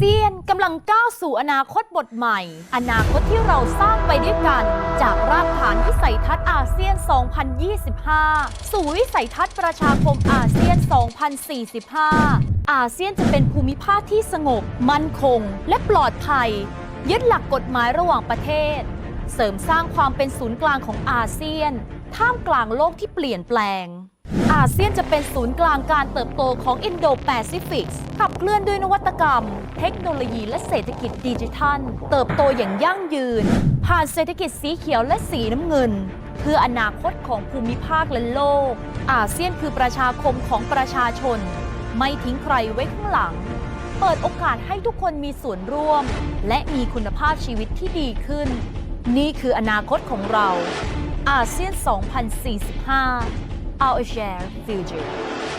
เซียนกำลังก้าวสู่อนาคตบทใหม่ อนาคตที่เราสร้างไปด้วยกัน จากรากฐานวิสัยทัศน์อาเซียน 2025 สู่วิสัยทัศน์ประชาคมอาเซียน 2045 อาเซียนจะเป็นภูมิภาคที่สงบ มั่นคง และปลอดภัย ยึดหลักกฎหมายระหว่างประเทศ เสริมสร้างความเป็นศูนย์กลางของอาเซียน ท่ามกลางโลกที่เปลี่ยนแปลง อาเซียนจะเป็นศูนย์กลางการเติบโตของอินโดแปซิฟิกขับเคลื่อนด้วยนวัตกรรม เทคโนโลยีและเศรษฐกิจดิจิทัล เติบโตอย่างยั่งยืน ผ่านเศรษฐกิจสีเขียวและสีน้ำเงิน เพื่ออนาคตของภูมิภาคและโลก อาเซียนคือประชาคมของประชาชน ไม่ทิ้งใครไว้ข้างหลัง เปิดโอกาสให้ทุกคนมีส่วนร่วม และมีคุณภาพชีวิตที่ดีขึ้น นี่คืออนาคตของเรา อาเซียน 2045 Our Share Future